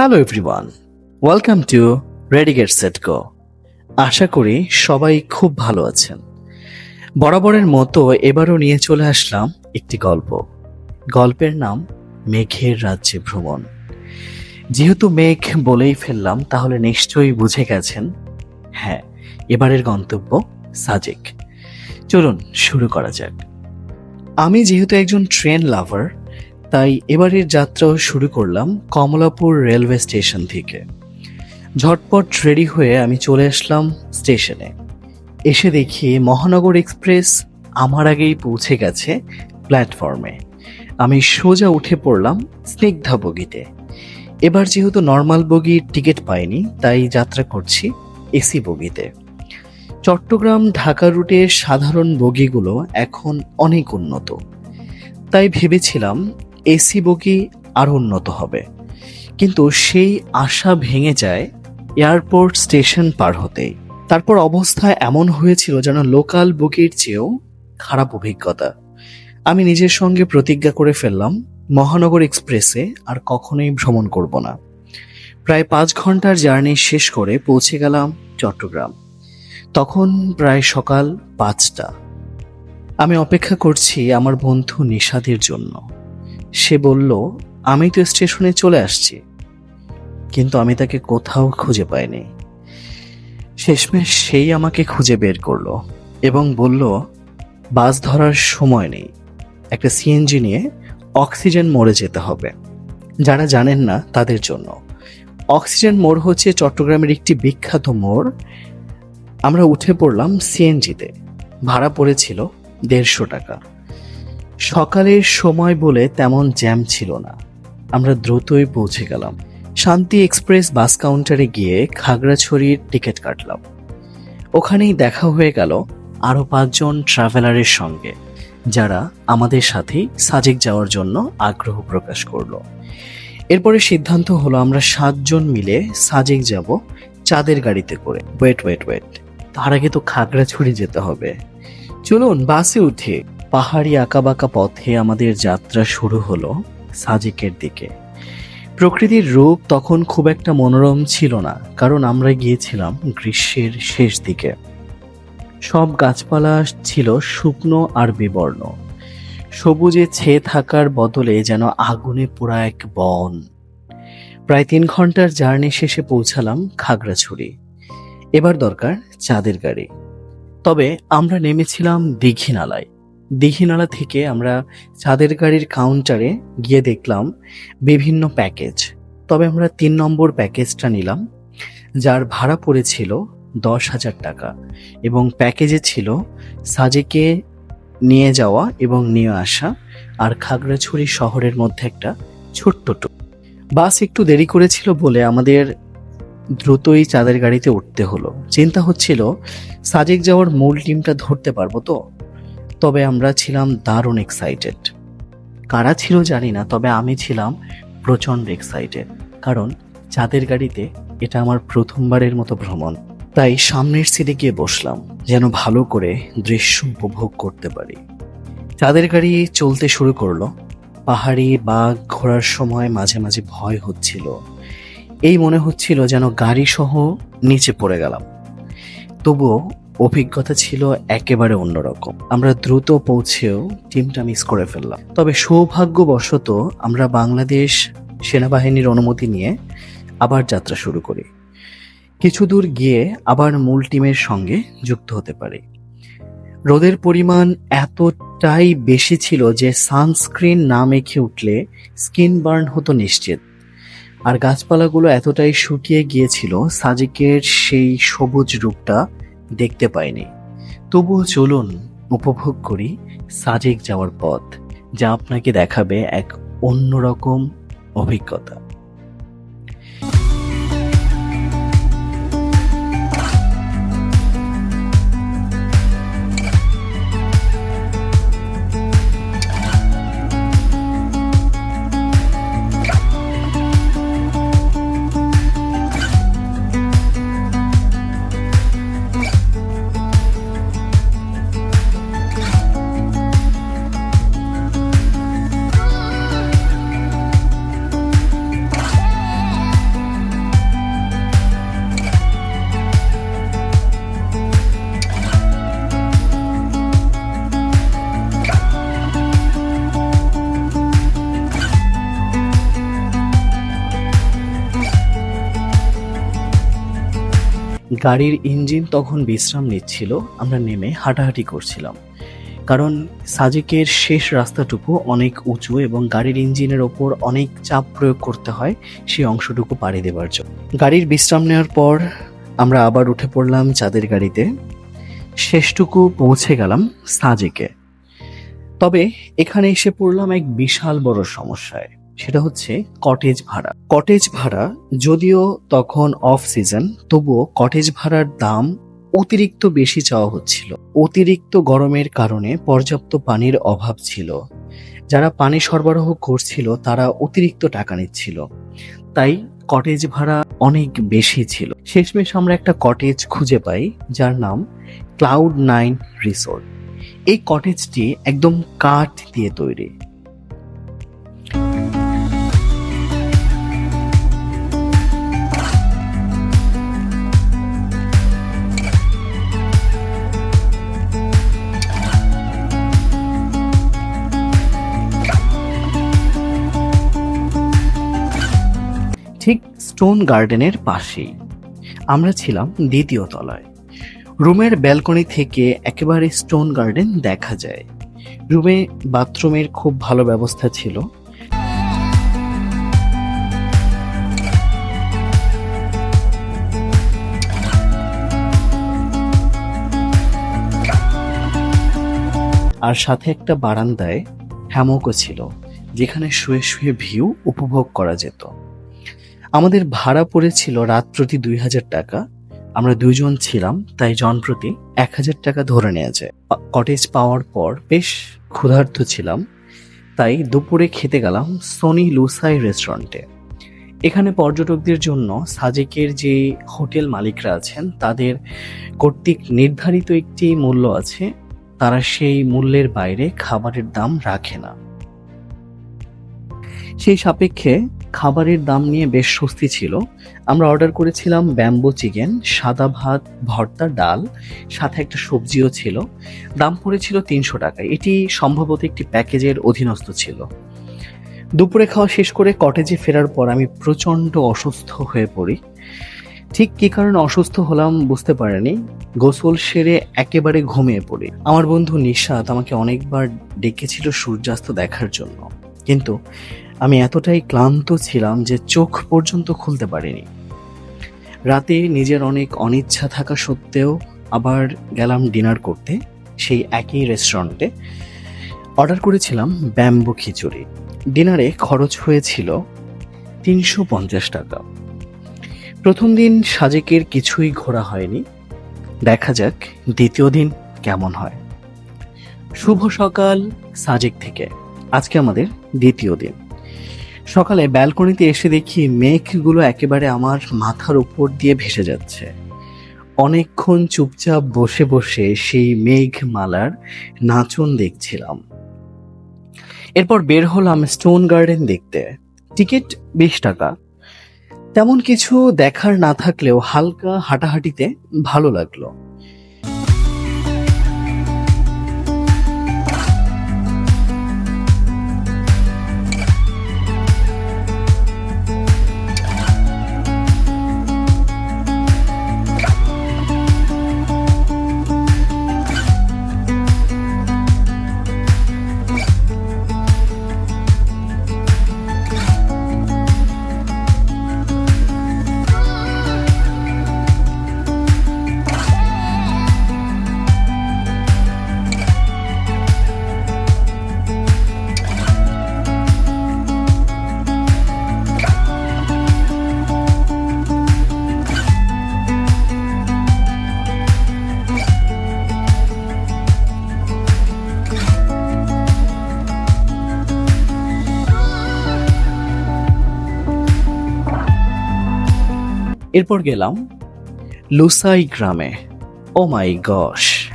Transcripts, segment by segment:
Hello everyone welcome to ready get set go আশা করি সবাই খুব ভালো আছেন। বরাবরের মতো এবারও নিয়ে চলে আসলাম একটি গল্প। গল্পের নাম মেঘের রাজ্যে ভ্রমণ। যেহেতু মেঘ বলেই ফেললাম, তাহলে নিশ্চয়ই বুঝে গেছেন। হ্যাঁ এবারের গন্তব্য সাজেক। চলুন শুরু করা যাক। আমি যেহেতু একজন ট্রেন লাভার তাই এবারের যাত্রাও শুরু করলাম কমলাপুর রেলওয়ে স্টেশন থেকে। ঝটপট রেডি হয়ে আমি চলে আসলাম স্টেশনে। এসে দেখি মহানগর এক্সপ্রেস আমার আগেই পৌঁছে গেছে প্ল্যাটফর্মে। আমি সোজা উঠে পড়লাম স্নিগ্ধা বগিতে। এবার যেহেতু নর্মাল বগির টিকিট পাইনি, তাই যাত্রা করছি এসি বগিতে। চট্টগ্রাম ঢাকা রুটের সাধারণ বগিগুলো এখন অনেক উন্নত। তাই ভেবেছিলাম এসি বগি আরও উন্নত হবে। কিন্তু সেই আশা ভেঙে যায় এয়ারপোর্ট স্টেশন পার হতেই। তারপর অবস্থা এমন হয়েছিল যেন লোকাল বগির চেয়েও খারাপ অভিজ্ঞতা। আমি নিজের সঙ্গে প্রতিজ্ঞা করে ফেললাম, মহানগর এক্সপ্রেসে আর কখনোই ভ্রমণ করব না। প্রায় পাঁচ ঘণ্টার জার্নি শেষ করে পৌঁছে গেলাম চট্টগ্রাম। তখন প্রায় সকাল পাঁচটা। আমি অপেক্ষা করছি আমার বন্ধু নিষাদের জন্য। সে বলল, আমি তো স্টেশনে চলে আসছি, কিন্তু আমি তাকে কোথাও খুঁজে পাইনি। শেষমেশ সেই আমাকে খুঁজে বের করল এবং বলল, বাস ধরার সময় নেই, একটা সিএনজি নিয়ে অক্সিজেন মোড়ে যেতে হবে। যারা জানেন না তাদের জন্য। অক্সিজেন মোড় হচ্ছে চট্টগ্রামের একটি বিখ্যাত মোড়। আমরা উঠে পড়লাম সিএনজিতে। ভাড়া পড়েছিল দেড়শো টাকা। সকালের সময় বলে তেমন জ্যাম ছিল না। আমরা দ্রুতই পৌঁছে গেলাম। শান্তি এক্সপ্রেস বাস কাউন্টারে গিয়ে খাগড়াছড়ির টিকিট কাটলাম। ওখানেই দেখা হয়ে গেল আরও পাঁচজন ট্রাভেলারের সঙ্গে, যারা আমাদের সাথেই সাজেক যাওয়ার জন্য আগ্রহ প্রকাশ করল। এরপরে সিদ্ধান্ত হলো আমরা সাতজন মিলে সাজেক যাব চাঁদের গাড়িতে করে। ওয়েট ওয়েট ওয়েট, তার আগে তো খাগড়াছড়ি যেতে হবে। চলুন বাসে উঠে। পাহাড়ি আঁকাবাঁকা পথে আমাদের যাত্রা শুরু হলো সাজেকের দিকে। প্রকৃতির রূপ তখন খুব একটা মনোরম ছিল না, কারণ আমরা গিয়েছিলাম গ্রীষ্মের শেষ দিকে। সব গাছপালা ছিল শুকনো আর বিবর্ণ। সবুজে ছেয়ে থাকার বদলে যেন আগুনে পোড়া এক বন। প্রায় তিন ঘণ্টার জার্নি শেষে পৌঁছালাম খাগড়াছড়ি। এবার দরকার চাঁদের গাড়ি। তবে আমরা নেমেছিলাম দীঘিনালায়। দীঘিনালা থেকে আমরা চাঁদের গাড়ির কাউন্টারে গিয়ে দেখলাম বিভিন্ন প্যাকেজ তবে আমরা তিন নম্বর প্যাকেজটা নিলাম, যার ভাড়া পড়েছিল দশ হাজার টাকা এবং প্যাকেজে ছিল সাজেকে নিয়ে যাওয়া এবং নিয়ে আসা আর খাগড়াছড়ি শহরের মধ্যে একটা ছোট্ট ট্যুর বাস একটু দেরি করেছিল বলে আমাদের দ্রুতই চাঁদের গাড়িতে উঠতে হলো। চিন্তা হচ্ছিল, সাজেক যাওয়ার মূল টিমটা ধরতে পারব তো? তবে আমরা ছিলাম দারুণ এক্সাইটেড কারা ছিল জানি না, তবে আমি ছিলাম প্রচণ্ড এক্সাইটেড কারণ চাঁদের গাড়িতে এটা আমার প্রথমবারের মতো ভ্রমণ। তাই সামনের সিটে গিয়ে বসলাম, যেন ভালো করে দৃশ্য উপভোগ করতে পারি। চাঁদের গাড়ি চলতে শুরু করল। পাহাড়ি বাঘ ঘোরার সময় মাঝে মাঝে ভয় হচ্ছিল। এই মনে হচ্ছিল যেন গাড়ি সহ নিচে পড়ে গেলাম। তবুও অভিজ্ঞতা ছিল একেবারে অন্যরকম। আমরা দ্রুত পৌঁছেও টিমটা মিস করে ফেললাম। তবে সৌভাগ্যবশত আমরা বাংলাদেশ সেনাবাহিনীর অনুমতি নিয়ে আবার যাত্রা শুরু করি। কিছু দূর গিয়ে আবার মূল টিমের সঙ্গে যুক্ত হতে পারি। রোদের পরিমাণ এতটাই বেশি ছিল যে সানস্ক্রিন না মেখে উঠলে স্কিন বার্ন হতো নিশ্চিত। আর গাছপালাগুলো এতটাই শুকিয়ে গিয়েছিল, সাজিকের সেই সবুজ রূপটা দেখতে পাইনি। তবুও চলুন, উপভোগ করি সাজেক যাওয়ার পথ, যা আপনাকে দেখাবে এক অন্যরকম অভিজ্ঞতা। গাড়ির ইঞ্জিন তখন বিশ্রাম নিচ্ছিল, আমরা নেমে হাঁটাহাঁটি করছিলাম। কারণ সাজেকের শেষ রাস্তাটুকু অনেক উঁচু এবং গাড়ির ইঞ্জিনের ওপর অনেক চাপ প্রয়োগ করতে হয় সেই অংশটুকু পাড়ি দেওয়ার জন্য। গাড়ির বিশ্রাম নেওয়ার পর আমরা আবার উঠে পড়লাম চাঁদের গাড়িতে। শেষটুকু পৌঁছে গেলাম সাজেকে। তবে এখানে এসে পড়লাম এক বিশাল বড় সমস্যায়। সেটা হচ্ছে কটেজ ভাড়া। কটেজ ভাড়া যদিও তখন অফ সিজন তবুও কটেজ ভাড়ার দাম অতিরিক্ত বেশি চাওয়া হচ্ছিল। অতিরিক্ত গরমের কারণে পর্যাপ্ত পানির অভাব ছিল। যারা পানি সরবরাহ করছিল, তারা অতিরিক্ত টাকা নিচ্ছিল। তাই কটেজ ভাড়া অনেক বেশি ছিল। শেষমেশ আমরা একটা কটেজ খুঁজে পাই, যার নাম ক্লাউড নাইন রিসোর্ট এই কটেজটি একদম কাঠ দিয়ে তৈরি। ঠিক স্টোন গার্ডেনের পাশেই। আমরা ছিলাম দ্বিতীয় তলায়। রুমের ব্যালকনি থেকে একেবারে স্টোন গার্ডেন দেখা যায়। রুমে বাথরুমের খুব ভালো ব্যবস্থা ছিল। আর সাথে একটা বারান্দায় হ্যামকও ছিল, যেখানে শুয়ে শুয়ে ভিউ উপভোগ করা যেত। আমাদের ভাড়া পড়েছিল রাত প্রতি দুই হাজার টাকা। আমরা দুইজন ছিলাম, তাই জন প্রতি এক হাজার টাকা ধরে নেওয়া যায় কটেজ পাওয়ার পর বেশ ক্ষুধার্ত ছিলাম, তাই দুপুরে খেতে গেলাম সনি লুসাই রেস্টুরেন্টে। এখানে পর্যটকদের জন্য সাজেকের যে হোটেল মালিকরা আছেন, তাদের কর্তৃক নির্ধারিত একটি মূল্য আছে, তারা সেই মূল্যের বাইরে খাবারের দাম রাখে না। সেই সাপেক্ষে খাবারের দাম নিয়ে বেশ স্বস্তি ছিল। আমরা অর্ডার করেছিলাম ব্যাম্বো চিকেন, সাদা ভাত, ভর্তা, ডাল, সাথে একটা সবজিও ছিল। দাম পড়েছিল তিনশো টাকা। এটি সম্ভবত একটি প্যাকেজের অধীনস্থ ছিল। দুপুরে খাওয়া শেষ করে কটেজে ফেরার পর আমি প্রচণ্ড অসুস্থ হয়ে পড়ি। ঠিক কী কারণে অসুস্থ হলাম বুঝতে পারিনি। গোসল সেরে একেবারে ঘুমিয়ে পড়ি। আমার বন্ধু নিশাদ আমাকে অনেকবার ডেকেছিল সূর্যাস্ত দেখার জন্য। কিন্তু আমি এতটাই ক্লান্ত ছিলাম যে চোখ পর্যন্ত খুলতে পারিনি। রাতে নিজের অনেক অনিচ্ছা থাকা সত্ত্বেও আবার গেলাম ডিনার করতে, সেই একই রেস্টুরেন্টে। অর্ডার করেছিলাম ব্যাম্বু খিচুড়ি। ডিনারে খরচ হয়েছিল তিনশো পঞ্চাশ টাকা। প্রথম দিন সাজেকের কিছুই ঘোরা হয়নি। দেখা যাক দ্বিতীয় দিন কেমন হয়। শুভ সকাল সাজেক থেকে। আজকে আমাদের দ্বিতীয় দিন। সকালে ব্যালকনিতে এসে দেখি মেঘগুলো একেবারে আমার মাথার উপর দিয়ে ভেসে যাচ্ছে। অনেকক্ষণ চুপচাপ বসে বসে সেই মেঘমালার নাচন দেখছিলাম। এরপর বের হলাম স্টোন গার্ডেন দেখতে। টিকিট বিশ টাকা। তেমন কিছু দেখার না থাকলেও হালকা হাঁটাহাঁটিতে ভালো লাগল। এরপর গেলাম লুসাই গ্রামে। ও মাই গশ।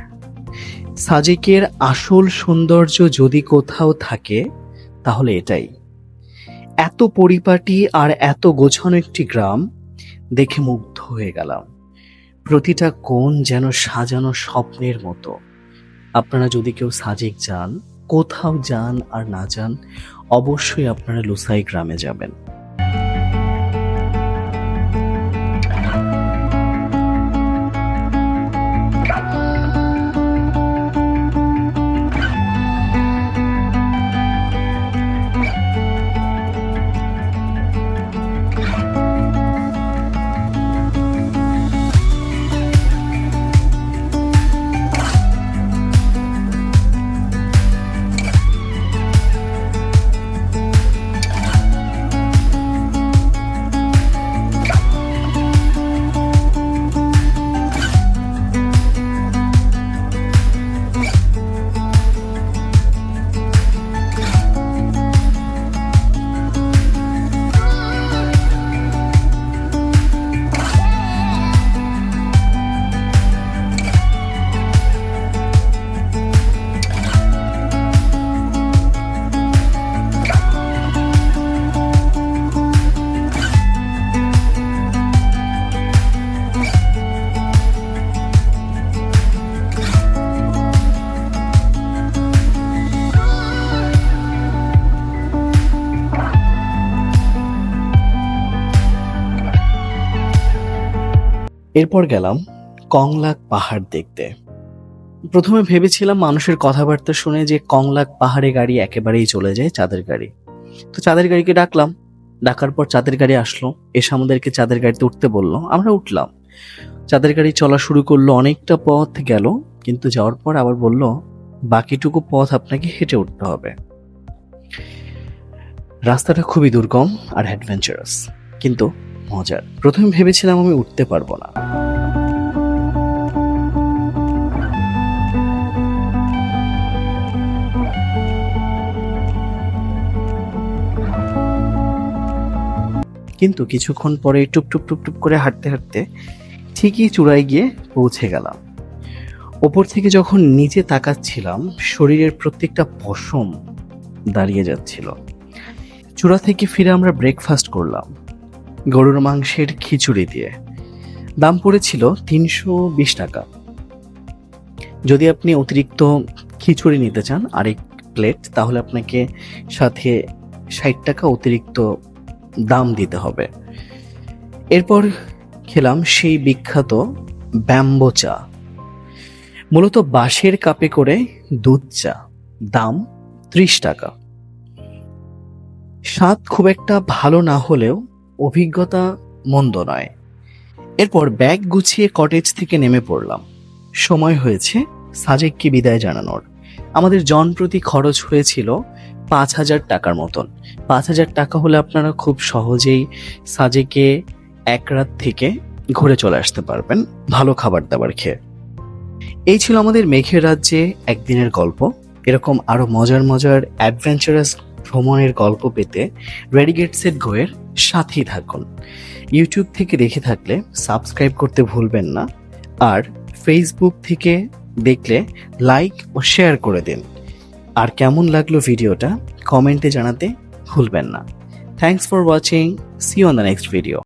সাজেকের আসল সৌন্দর্য যদি কোথাও থাকে, তাহলে এটাই। এত পরিপাটি আর এত গোছানো একটি গ্রাম দেখে মুগ্ধ হয়ে গেলাম। প্রতিটা কোণ যেন সাজানো স্বপ্নের মতো। আপনারা যদি কেউ সাজেক যান, কোথাও যান আর না যান, অবশ্যই আপনারা লুসাই গ্রামে যাবেন। এরপর গেলাম কংলাক পাহাড় দেখতে। প্রথমে ভেবেছিলাম মানুষের কথাবার্তা শুনে যে কংলাক পাহাড়ে গাড়ি একেবারেই চলে যায় চাঁদের গাড়ি। তো চাঁদের গাড়িকে ডাকলাম। ডাকার পর চাঁদের গাড়ি আসলো, এসে আমাদেরকে চাঁদের গাড়িতে উঠতে বলল। আমরা উঠলাম। চাঁদের গাড়ি চলা শুরু করল, অনেকটা পথ গেল, কিন্তু যাওয়ার পর আবার বলল, বাকিটুকু পথ আপনাকে হেঁটে উঠতে হবে। রাস্তাটা খুবই দুর্গম আর অ্যাডভেঞ্চারাস কিন্তু মজার। প্রথমে ভেবেছিলাম আমি উঠতে পারব না। কিন্তু কিছুক্ষণ পরে টুপ টুপ টুপ টুপ করে হাঁটতে হাঁটতে ঠিকই চূড়ায় গিয়ে পৌঁছে গেলাম। ওপর থেকে যখন নিচে তাকাচ্ছিলাম, শরীরের প্রত্যেকটা পশম দাঁড়িয়ে যাচ্ছিল। চূড়া থেকে ফিরে আমরা ব্রেকফাস্ট করলাম। গরুর মাংসের খিচুড়ি দিয়ে। দাম পড়েছিল তিনশো বিশ টাকা। যদি আপনি অতিরিক্ত খিচুড়ি নিতে চান, আরেক প্লেট তাহলে আপনাকে সাথে ষাট টাকা অতিরিক্ত দাম দিতে হবে। এরপর খেলাম সেই বিখ্যাত ব্যাম্বো চা। মূলত বাঁশের কাপে করে দুধ চা, দাম ত্রিশ টাকা। স্বাদ খুব একটা ভালো না হলেও অভিজ্ঞতা মন্দ নয়। এরপর ব্যাগ গুছিয়ে কটেজ থেকে নেমে পড়লাম। সময় হয়েছে সাজেককে বিদায় জানানোর। আমাদের জন প্রতি খরচ হয়েছিল পাঁচ হাজার টাকার মতন। পাঁচ হাজার টাকা হলে আপনারা খুব সহজেই সাজেকে এক রাত থেকে ঘুরে চলে আসতে পারবেন, ভালো খাবার দাবার খেয়ে। এই ছিল আমাদের মেঘের রাজ্যে একদিনের গল্প। এরকম আরও মজার মজার অ্যাডভেঞ্চারাস ভ্রমণের গল্প পেতে রেডিগেট সেট গোয়ের সাথেই থাকুন। ইউটিউব থেকে দেখে থাকলে সাবস্ক্রাইব করতে ভুলবেন না। আর ফেসবুক থেকে দেখলে লাইক ও শেয়ার করে দিন। আর কেমন লাগল ভিডিওটা কমেন্টে জানাতে ভুলবেন না। Thanks for watching see on the next video